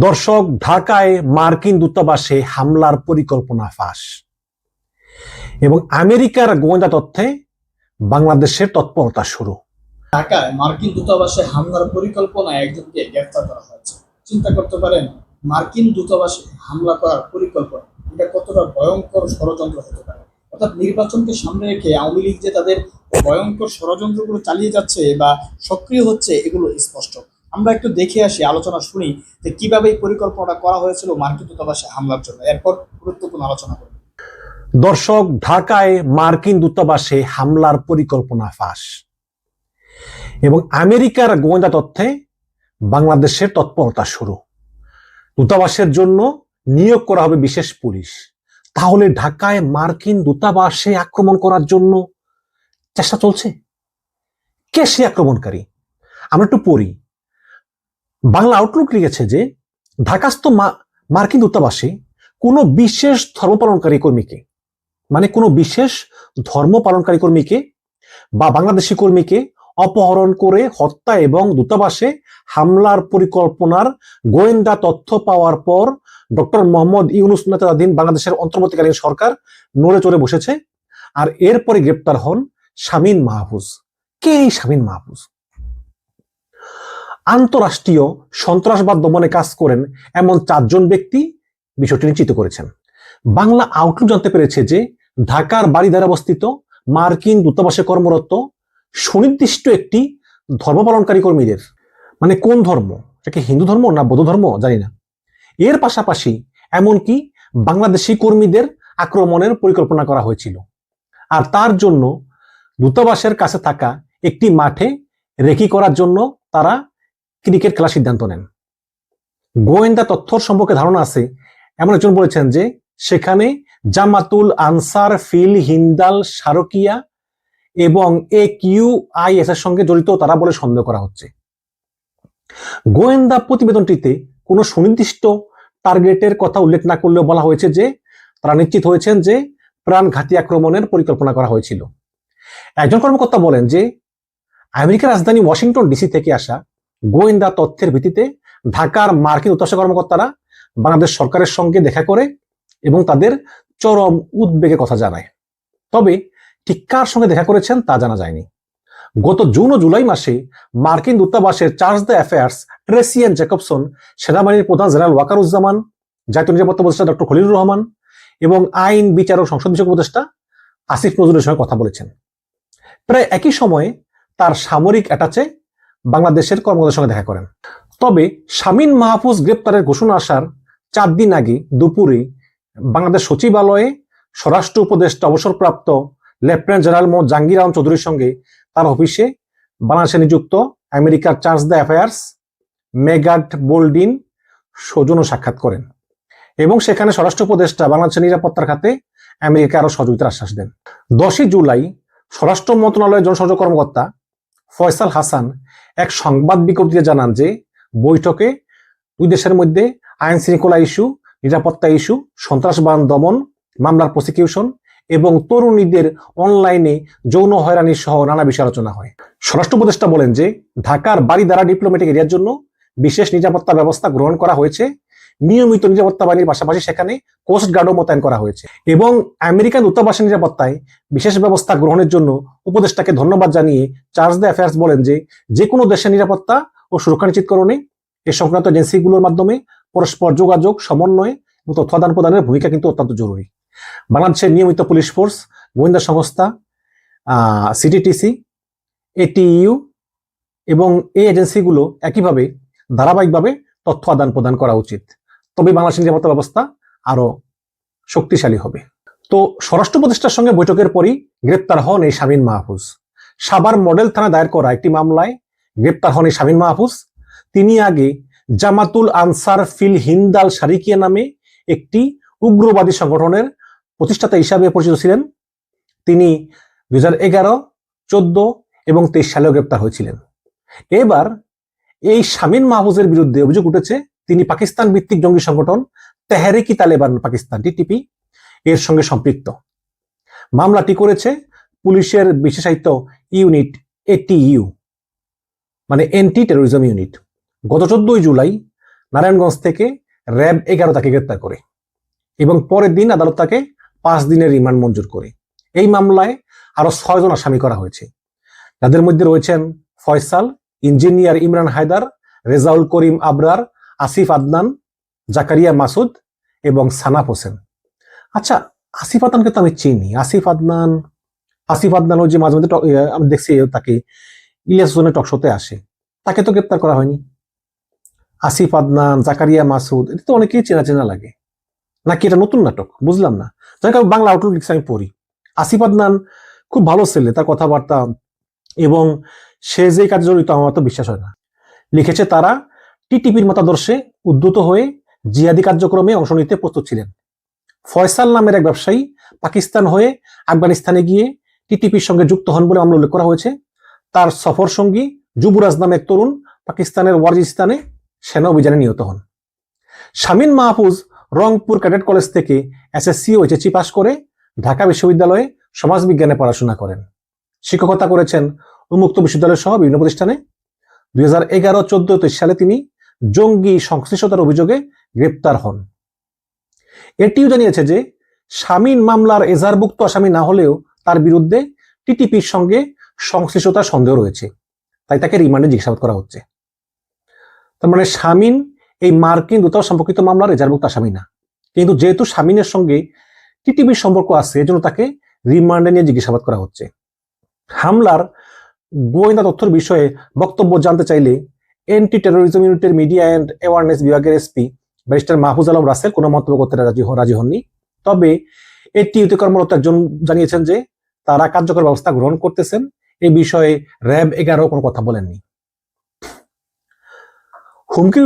দর্শক, ঢাকায় মার্কিন দূতাবাসে হামলার পরিকল্পনা ফাঁস। এবং আমেরিকার গোয়েন্দা তথ্যে বাংলাদেশের তৎপরতা শুরু। ঢাকায় মার্কিন দূতাবাসে হামলার পরিকল্পনায় একজনকে গ্রেফতার করা হয়েছে। চিন্তা করতে পারেন, মার্কিন দূতাবাসে হামলা করার পরিকল্পনা, এটা কতটা ভয়ঙ্কর ষড়যন্ত্র হতে পারে? অর্থাৎ নির্বাচনকে সামনে রেখে আওয়ামী লীগ যে তাদের ভয়ঙ্কর ষড়যন্ত্রগুলো চালিয়ে যাচ্ছে বা সক্রিয় হচ্ছে, এগুলো স্পষ্ট। আমরা একটু দেখে আসি, আলোচনা শুনি যে কীভাবে এই পরিকল্পনাটা করা হয়েছিল মার্কিন দূতাবাসে হামলার জন্য। এরপর গুরুত্বপূর্ণ আলোচনা করব। দর্শক, ঢাকায় মার্কিন দূতাবাসে হামলার পরিকল্পনা ফাঁস। এবং আমেরিকার গোয়েন্দা তথ্যে বাংলাদেশের তৎপরতা শুরু। দূতাবাসের জন্য নিয়োগ করা হবে বিশেষ পুলিশ। তাহলে ঢাকায় মার্কিন দূতাবাসে আক্রমণ করার জন্য চেষ্টা চলছে? কে সে আক্রমণকারী? আমরা একটু পড়ি। বাংলা আউটলুক লিখেছে যে, ঢাকাস্থ মার্কিন দূতাবাসে কোনো বিশেষ ধর্ম পালনকারী কর্মীকে মানে কোনো বিশেষ ধর্ম পালনকারী কর্মীকে বা বাংলাদেশি কর্মীকে অপহরণ করে হত্যা এবং দূতাবাসে হামলার পরিকল্পনার গোয়েন্দা তথ্য পাওয়ার পর ডক্টর মোহাম্মদ ইউনুস নেতাধীন বাংলাদেশের অন্তর্বর্তীকালীন সরকার নড়ে চড়ে বসেছে। আর এরপরে গ্রেপ্তার হন শামীন মাহফুজ। কে এই শামীন মাহফুজ? আন্তরাষ্ট্রীয় সন্ত্রাসবাদ দমনে কাজ করেন এমন চারজন ব্যক্তি বিষয়টি নিশ্চিত করেছেন। বাংলা আউটলুক জানতে পেরেছে যে ঢাকার বাড়িধারে অবস্থিত মার্কিন দূতাবাসে কর্মরত সুনির্দিষ্ট একটি ধর্ম পালনকারী কর্মীদের। মানে কোন ধর্ম? এটা কি হিন্দু ধর্ম না বৌদ্ধ ধর্ম? জানি না। এর পাশাপাশি এমনকি বাংলাদেশি কর্মীদের আক্রমণের পরিকল্পনা করা হয়েছিল। আর তার জন্য দূতাবাসের কাছে থাকা একটি মাঠে রেকি করার জন্য তারা ক্রিকেট খেলার সিদ্ধান্ত নেন। গোয়েন্দা তথ্য সম্পর্কে ধারণা আছে, এমন একজন বলেছেন যে সেখানে জামাতুল আনসার ফিল হিন্দাল সারকিয়া এবং এ কিউ আই এস এর সঙ্গে জড়িত তারা বলে সন্দেহ করা হচ্ছে। গোয়েন্দা প্রতিবেদনটিতে কোনো সুনির্দিষ্ট টার্গেটের কথা উল্লেখ না করলেও বলা হয়েছে যে তারা নিশ্চিত হয়েছেন যে প্রাণঘাতী আক্রমণের পরিকল্পনা করা হয়েছিল। একজন কর্মকর্তা বলেন যে আমেরিকার রাজধানী ওয়াশিংটন ডিসি থেকে আসা গোয়েন্দা তথ্যের ভিত্তিতে ঢাকার মার্কিন দূতাবাস কর্মকর্তারা বাংলাদেশ সরকারের সঙ্গে দেখা করে এবং তাদের চরম উদ্বেগের কথা জানায়। তবে ঠিক কার সঙ্গে দেখা করেছেন তা জানা যায়নি। গত জুন ও জুলাই মাসে মার্কিন দূতাবাসের charge d' affaires Tracey Ann Jacobson, সেনাবাহিনীর প্রধান জেনারেল ওয়াকারুজ্জামান, জাতীয় নিরাপত্তা উপদেষ্টা ডক্টর খলিলুর রহমান এবং আইন, বিচার ও সংসদ বিষয়ক উপদেষ্টা আসিফ নজরুলের সঙ্গে কথা বলেছেন। প্রায় একই সময়ে তার সামরিক অ্যাটাচে বাংলাদেশের কর্মকর্তার সঙ্গে দেখা করেন। তবে শামীন মাহফুজ গ্রেপ্তারের ঘোষণা আসার চার দিন আগে দুপুরে বাংলাদেশ সচিবালয়ে স্বরাষ্ট্র উপদেষ্টা অবসরপ্রাপ্ত লেফটেন্যান্ট জেনারেল মোহাম্মদ জাহাঙ্গীর আলম চৌধুরীর সঙ্গে তার অফিসে বাংলাদেশে নিযুক্ত আমেরিকার charge d' affaires Megan Boldin সৌজন্য সাক্ষাৎ করেন এবং সেখানে স্বরাষ্ট্র উপদেষ্টা বাংলাদেশের নিরাপত্তার খাতে আমেরিকা আরও সহযোগিতার আশ্বাস দেন। দশই জুলাই স্বরাষ্ট্র মন্ত্রণালয়ের জনসংযোগ কর্মকর্তা ফয়সাল হাসান এক সংবাদ বিজ্ঞপ্তিতে জানান যে, বৈঠকে দুই দেশের মধ্যে আইন শৃঙ্খলা ইস্যু, নিরাপত্তা ইস্যু, সন্ত্রাসবাদ দমন, মামলার প্রসিকিউশন এবং তরুণীদের অনলাইনে যৌন হয়রানি সহ নানা বিষয় আলোচনা হয়। স্বরাষ্ট্র উপদেষ্টা বলেন যে, ঢাকার বাড়ি দ্বারা ডিপ্লোম্যাটিক এরিয়ার জন্য বিশেষ নিরাপত্তা ব্যবস্থা গ্রহণ করা হয়েছে। নিয়মিত নিরাপত্তা বাহিনীর পাশাপাশি সেখানে কোস্ট গার্ডও মোতায়েন করা হয়েছে। এবং আমেরিকান দূতাবাসের নিরাপত্তায় বিশেষ ব্যবস্থা গ্রহণের জন্য উপদেষ্টাকে ধন্যবাদ জানিয়ে চার্জ দ্য অ্যাফেয়ার্স বলেন যে যে কোনো দেশের নিরাপত্তা ও সুরক্ষা নিশ্চিতকরণে এ সংক্রান্ত এজেন্সিগুলোর মাধ্যমে পরস্পর যোগাযোগ, সমন্বয় এবং তথ্য আদান প্রদানের ভূমিকা কিন্তু অত্যন্ত জরুরি। বাংলাদেশের নিয়মিত পুলিশ ফোর্স, গোয়েন্দা সংস্থা সিটিটিসি এটিইউ এবং এই এজেন্সিগুলো একইভাবে ধারাবাহিকভাবে তথ্য আদান প্রদান করা উচিত। তবে বাংলাদেশের নিরাপত্তা ব্যবস্থা আরও শক্তিশালী হবে। তো স্বরাষ্ট্র প্রতিষ্ঠার সঙ্গে বৈঠকের পরই গ্রেপ্তার হন এই শামীন মাহফুজ। সাবার মডেল থানা দায়ের করা একটি মামলায় গ্রেপ্তার হন এই শামীন মাহফুজ। তিনি আগে জামাতুল আনসার ফিল হিন্দাল সারিকিয়া নামে একটি উগ্রবাদী সংগঠনের প্রতিষ্ঠাতা হিসাবে পরিচিত ছিলেন। তিনি দুই হাজার এগারো, চোদ্দ এবং তেইশ সালেও গ্রেপ্তার হয়েছিলেন। এবার এই শামীন মাহফুজের বিরুদ্ধে অভিযোগ উঠেছে তিনি পাকিস্তান ভিত্তিক জঙ্গি সংগঠন তেহরিকি তালেবান পাকিস্তান টিটিপি এর সঙ্গে সম্পৃক্ত। মামলাটি করেছে পুলিশের বিশেষায়িত ইউনিট এটিইউ মানে এন্টি টেরোরিজম ইউনিট। গত চোদ্দই জুলাই নারায়ণগঞ্জ থেকে র্যাব এগারো তাকে গ্রেপ্তার করে এবং পরের দিন আদালত তাকে পাঁচ দিনের রিমান্ড মঞ্জুর করে। এই মামলায় আরও ছয়জন আসামি করা হয়েছে। যাদের মধ্যে রয়েছেন ফয়সাল, ইঞ্জিনিয়ার ইমরান হায়দার, রেজাউল করিম আবরার আসিফ আদনান জাকারিয়া মাসুদ এবং সানাফ হোসেন। আচ্ছা আসিফ আদনানকে তো আমি চিনি। আসিফ আদনান আসিফ আদনান যে মাঝে মধ্যে আমি দেখছি তাকে ইলিয়াস হোসেনের টকশোতে আসে। তাকে তো গ্রেপ্তার করা হয়নি। আসিফ আদনান জাকারিয়া মাসুদ এটা তো অনেকেই চেনা চেনা লাগে। নাকি এটা নতুন নাটক? বুঝলাম না। যাই হোক, বাংলা আউটলুক লিখছে আমি পড়ি। আসিফ আদনান খুব ভালো ছেলে তার কথাবার্তা এবং সে যে কাজে জড়িত আমার তো বিশ্বাস হয় না। লিখেছে তারা টিটিপির মতাদর্শে উদ্ধত হয়ে জিহাদি কার্যক্রমে অংশ নিতে প্রস্তুত ছিলেন। ফয়সাল নামের এক ব্যবসায়ী পাকিস্তান হয়ে আফগানিস্তানে গিয়ে টিটিপির সঙ্গে যুক্ত হন বলে মামলা উল্লেখ করা হয়েছে। তার সফর সঙ্গী যুবরাজ নামে তরুণ পাকিস্তানের ওয়াজিস্তানে সেনা অভিযানে নিহত হন। শামীন মাহফুজ রংপুর ক্যাডেট কলেজ থেকে এসএসসি ও এইচএসসি পাশ করে ঢাকা বিশ্ববিদ্যালয়ে সমাজবিজ্ঞানে পড়াশোনা করেন। শিক্ষকতা করেছেন উন্মুক্ত বিশ্ববিদ্যালয় সহ বিভিন্ন প্রতিষ্ঠানে। দুই হাজার এগারো চোদ্দ সালে তিনি জঙ্গি সংশ্লিষ্টতার অভিযোগে গ্রেপ্তার হন। এটিও জানিয়েছে যে শামীন মামলার এজাহারভুক্ত আসামি না হলেও তার বিরুদ্ধে টিটিপির সঙ্গে সংশ্লিষ্টতার সন্দেহ রয়েছে। তাই তাকে রিমান্ডে জিজ্ঞাসাবাদ করা হচ্ছে। তার মানে শামীন এই মার্কিন দূতাবাস সম্পর্কিত মামলার এজাহারভুক্ত আসামি না। কিন্তু যেহেতু শামীনের সঙ্গে টিটিপির সম্পর্ক আছে, এজন্য তাকে রিমান্ডে নিয়ে জিজ্ঞাসাবাদ করা হচ্ছে। হামলার গোয়েন্দা তথ্যের বিষয়ে বক্তব্য জানতে চাইলে এন্টি টেরোরিজম ইউনিটের মিডিয়া অ্যান্ড অ্যাওয়ারনেস বিভাগের এসপি ব্যারিস্টার মাহফুজ আলম রাসেল কোনো মন্তব্য করতে রাজি রাজি হননি। তবে এটিইউতে কর্মরত একজন জানিয়েছেন যে তারা কার্যকর ব্যবস্থা গ্রহণ করতেছেন। এই বিষয়ে র্যাব এগারো কোনো কথা বলেননি। হুমকির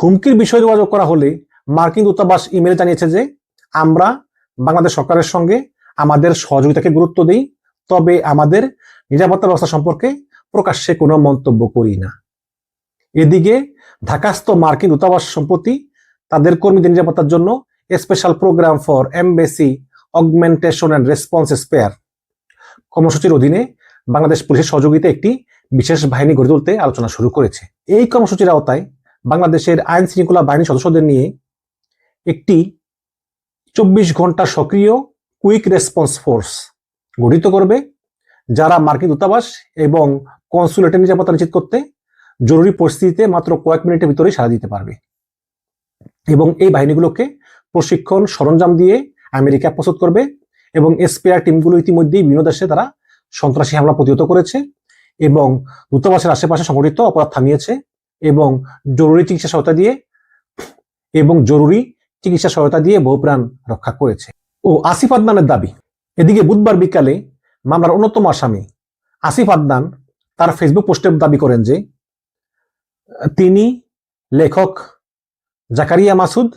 হুমকির বিষয়ে যোগাযোগ করা হলে মার্কিন দূতাবাস ইমেলে জানিয়েছে যে আমরা বাংলাদেশ সরকারের সঙ্গে আমাদের সহযোগিতাকে গুরুত্ব দিই, তবে আমাদের নিরাপত্তা ব্যবস্থা সম্পর্কে প্রকাশ্যে কোনো মন্তব্য করি না। এদিকে ঢাকাস্থ মার্কিন দূতাবাস সম্প্রতি তাদের কর্মীদের নিরাপত্তার জন্য special program for embassy augmentation and response SPEAR কর্মসূচির অধীনে বাংলাদেশ পুলিশের সহযোগিতা একটি বিশেষ বাহিনী গড়ে তুলতে আলোচনা শুরু করেছে। এই কর্মসূচির আওতায় বাংলাদেশের আইন শৃঙ্খলা বাহিনীর সদস্যদের নিয়ে একটি চব্বিশ ঘণ্টা সক্রিয় কুইক রেসপন্স ফোর্স গঠিত করবে, যারা মার্কিন দূতাবাস এবং কনসুলেটের নিরাপত্তা নিশ্চিত করতে জরুরি পরিস্থিতিতে মাত্র কয়েক মিনিটের ভিতরে সাড়া দিতে পারবে। এবং এই বাহিনীগুলোকে প্রশিক্ষণ সরঞ্জাম দিয়ে আমেরিকা প্রস্তুত করবে এবং এসপিআর টিমগুলো ইতিমধ্যেই বিভিন্ন দেশে তারা সন্ত্রাসী হামলা প্রতিহত করেছে এবং দূতাবাসের আশেপাশে সংঘটিত অপরাধ থামিয়েছে এবং জরুরি চিকিৎসা সহায়তা দিয়ে এবং জরুরি চিকিৎসা সহায়তা দিয়ে বহু প্রাণ রক্ষা করেছে। ও আসিফ আদনানের দাবি, এদিকে বুধবার বিকালে মামলার অন্যতম আসামি আসিফ আদনান তার ফেসবুক পোস্টে দাবি করেন যে, তিনি লেখক জাকারিয়া মাসুদ,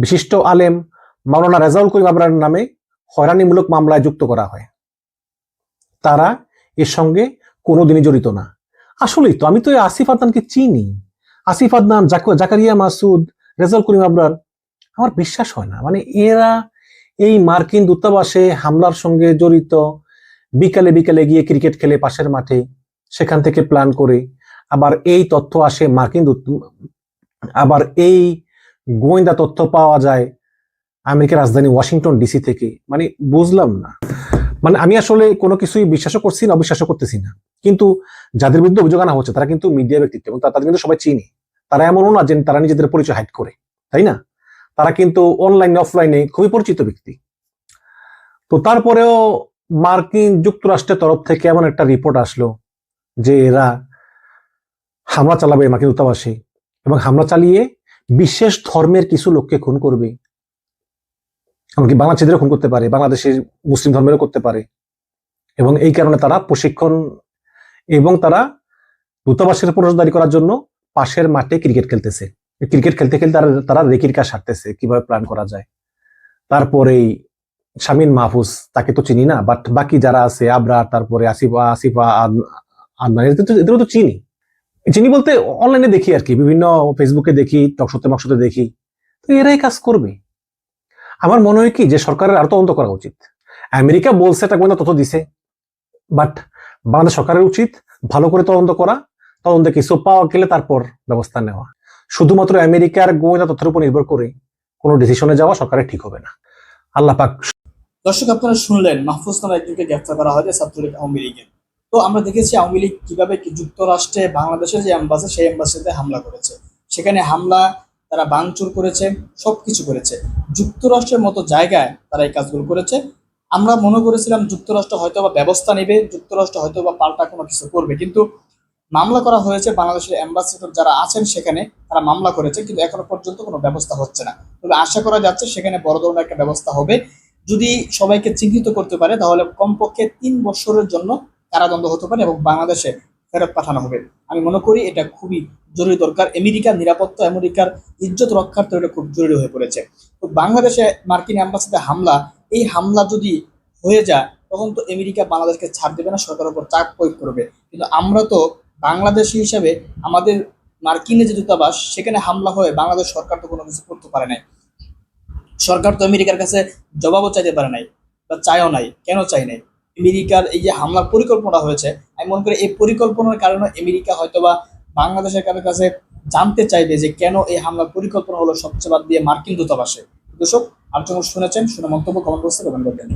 বিশিষ্ট আলেম মাওলানা রেজাউল করিম আবরার নামে হয়রানিমূলক মামলায় যুক্ত করা হয়। তারা এর সঙ্গে কোনোদিনই জড়িত না। আসলেই তো, আমি তো আসিফ আদনানকে চিনি। আসিফ আদনান, জাক- জাকারিয়া মাসুদ, রেজাউল করিম আবরার, আমার বিশ্বাস হয় না। মানে এরা এই মার্কিন দূতাবাসে হামলার সঙ্গে জড়িত, বিকালে বিকালে গিয়ে ক্রিকেট খেলে পাশের মাঠে সেখান থেকে প্ল্যান করে। আবার এই তথ্য আসে মার্কিন আবার এই গোয়েন্দা তথ্য পাওয়া যায় আমেরিকার রাজধানী ওয়াশিংটন ডিসি থেকে। মানে বুঝলাম না। মানে আমি আসলে কোনো কিছুই বিশ্বাসও করছি না, অবিশ্বাসও করতেছি না। কিন্তু যাদের বিরুদ্ধে অভিযোগ আনা হচ্ছে, তারা কিন্তু মিডিয়া ব্যক্তিত্ব এবং তাদের কিন্তু সবাই চিনি। তারা এমনও না যে তারা নিজেদের পরিচয় হাইড করে, তাই না? তারা কিন্তু অনলাইনে অফলাইনে খুবই পরিচিত ব্যক্তি। তো তারপরেও মার্কিন যুক্তরাষ্ট্রের তরফ থেকে এমন একটা রিপোর্ট আসলো। যে এরা হামলা চালাবে মার্কিন দূতাবাসে এবং হামলা চালিয়ে বিশেষ ধর্মের কিছু লোককে খুন করবে। এমনকি বাংলাদেশিদেরও খুন করতে পারে, বাংলাদেশের মুসলিম ধর্মেরও করতে পারে। এবং এই কারণে তারা প্রশিক্ষণ এবং তারা দূতাবাসের প্রবেশদারি করার জন্য পাশের মাঠে ক্রিকেট খেলতেছে। ক্রিকেট খেলতে খেলতে তারা তারা রেকির কাজ সারতেছে, কীভাবে প্ল্যান করা যায়। তারপরেই শামীন মাহফুজ, তাকে তো চিনি না, বাট বাকি যারা আছে, আবরার, তারপরে আসিফা আসিফা আদনান এদেরও তো চিনি। চিনি বলতে অনলাইনে দেখি আর কি বিভিন্ন ফেসবুকে দেখি টকশোতে মকশোতে দেখি। তো এরাই কাজ করবে। আমার মনে হয় কি, যে সরকারের আরও তদন্ত করা উচিত। আমেরিকা বলছে, এটা গোয়েন্দা তথ্য দিছে। বাট বাংলাদেশ সরকারের উচিত ভালো করে তদন্ত করা, তদন্তে কিছু পাওয়া গেলে তারপর ব্যবস্থা নেওয়া। শুধুমাত্র আমেরিকার গোয়েন্দা তথ্যের উপর নির্ভর করে কোনো ডিসিশনে যাওয়া সরকারের ঠিক হবে না। আল্লাহ পাক দর্শক, আপনারা শুনলেন, মাহফুজ নামে একজনকে গ্রেফতার করা হয়েছে ছাত্রলীগ আওয়ামী লীগের। তো আমরা দেখেছি আওয়ামী লীগ কীভাবে যুক্তরাষ্ট্রে বাংলাদেশের যে অ্যাম্বাসি সেই অ্যাম্বাসিতে হামলা করেছে। সেখানে হামলা, তারা বাংচুর করেছে, সবকিছু করেছে। যুক্তরাষ্ট্রের মতো জায়গায় তারা এই কাজগুলো করেছে। আমরা মনে করেছিলাম যুক্তরাষ্ট্র হয়তো বা ব্যবস্থা নেবে, যুক্তরাষ্ট্র হয়তো বা পাল্টা কোনো কিছু করবে। কিন্তু মামলা করা হয়েছে বাংলাদেশের অ্যাম্বাসিডর যারা আছেন সেখানে, তারা মামলা করেছে, কিন্তু এখনও পর্যন্ত কোনো ব্যবস্থা হচ্ছে না। তবে আশা করা যাচ্ছে সেখানে বড় ধরনের একটা ব্যবস্থা হবে। যদি সবাইকে চিহ্নিত করতে পারে, তাহলে কমপক্ষে তিন বছরের জন্য কারাদণ্ড হতে পারে এবং বাংলাদেশে ফেরত পাঠানো হবে। আমি মনে করি এটা খুবই জরুরি দরকার। আমেরিকার নিরাপত্তা, আমেরিকার ইজ্জত রক্ষার্থে এটা খুব জরুরি হয়ে পড়েছে। তো বাংলাদেশে মার্কিন অ্যাম্বাসিতে হামলা, এই হামলা যদি হয়ে যায়, তখন তো আমেরিকা বাংলাদেশকে ছাড় দেবে না সরকারের উপর চাপ প্রয়োগ করবে। কিন্তু আমরা তো বাংলাদেশি হিসাবে আমাদের মার্কিনের যে দূতাবাস, সেখানে হামলা হয়ে বাংলাদেশ সরকার তো কোনো কিছু করতে পারে নাই। সরকার তো আমেরিকার কাছে জবাবও চাইতে পারে নাই, বা চায়ও নাই, কেন চাই নাই? আমেরিকার এই যে হামলার পরিকল্পনা হয়েছে, আমি মনে করি এই পরিকল্পনার কারণে আমেরিকা হয়তোবা বাংলাদেশের কারোর কাছে জানতে চাইবে যে কেন এই হামলার পরিকল্পনা হলো সবচেয়ে বাদ দিয়ে মার্কিন দূতাবাসে। দর্শক, আর যখন শুনেছেন, শুনে মন্তব্য কমেন্ট বক্সে কমেন্ট করবেন।